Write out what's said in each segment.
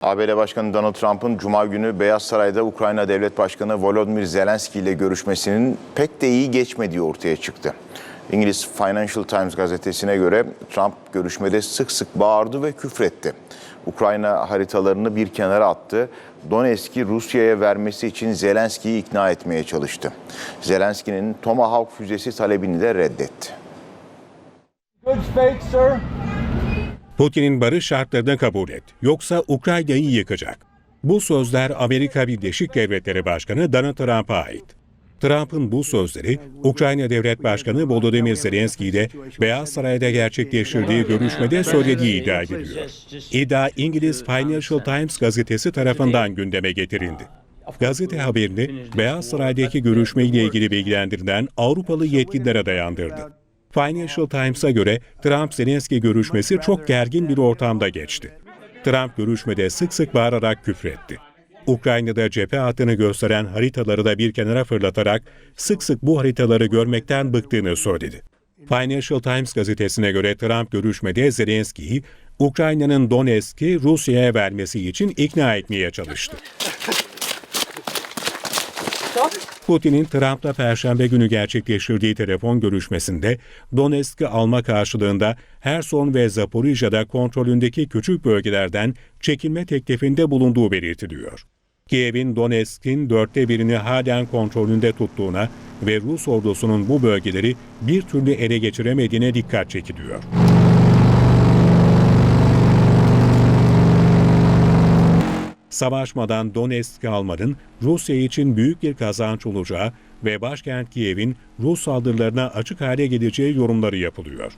ABD Başkanı Donald Trump'ın Cuma günü Beyaz Saray'da Ukrayna Devlet Başkanı Volodymyr Zelenski ile görüşmesinin pek de iyi geçmediği ortaya çıktı. İngiliz Financial Times gazetesine göre Trump görüşmede sık sık bağırdı ve küfretti. Ukrayna haritalarını bir kenara attı. Donetsk'i Rusya'ya vermesi için Zelenski'yi ikna etmeye çalıştı. Zelenski'nin Tomahawk füzesi talebini de reddetti. Good faith, sir. Putin'in barış şartlarını kabul et. Yoksa Ukrayna'yı yıkacak. Bu sözler Amerika Birleşik Devletleri Başkanı Donald Trump'a ait. Trump'ın bu sözleri Ukrayna Devlet Başkanı Volodymyr Zelenski ile Beyaz Saray'da gerçekleştirdiği görüşmede söylediği iddia ediliyor. İddia İngiliz Financial Times gazetesi tarafından gündeme getirildi. Gazete haberini Beyaz Saray'daki görüşmeyle ilgili bilgilendirilen Avrupalı yetkililere dayandırdı. Financial Times'a göre Trump-Zelenski görüşmesi çok gergin bir ortamda geçti. Trump görüşmede sık sık bağırarak küfretti. Ukrayna'da cephe hattını gösteren haritaları da bir kenara fırlatarak sık sık bu haritaları görmekten bıktığını söyledi. Financial Times gazetesine göre Trump görüşmede Zelenski'yi Ukrayna'nın Donetsk'i Rusya'ya vermesi için ikna etmeye çalıştı. Putin'in Trump'la Perşembe günü gerçekleştirdiği telefon görüşmesinde Donetsk'i alma karşılığında Herson ve Zaporijya'da kontrolündeki küçük bölgelerden çekilme teklifinde bulunduğu belirtiliyor. Kiev'in Donetsk'in dörtte birini halen kontrolünde tuttuğuna ve Rus ordusunun bu bölgeleri bir türlü ele geçiremediğine dikkat çekiliyor. Savaşmadan Donetsk'i almanın Rusya için büyük bir kazanç olacağı ve başkent Kiev'in Rus saldırılarına açık hale geleceği yorumları yapılıyor.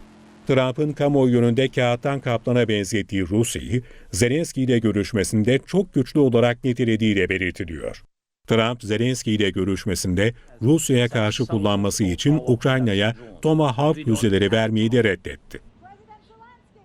Trump'ın kamuoyu yönünde kağıttan kaplana benzettiği Rusya'yı Zelenski ile görüşmesinde çok güçlü olarak nitelediğiyle belirtiliyor. Trump, Zelenski ile görüşmesinde Rusya'ya karşı kullanması için Ukrayna'ya Tomahawk füzeleri vermeyi de reddetti.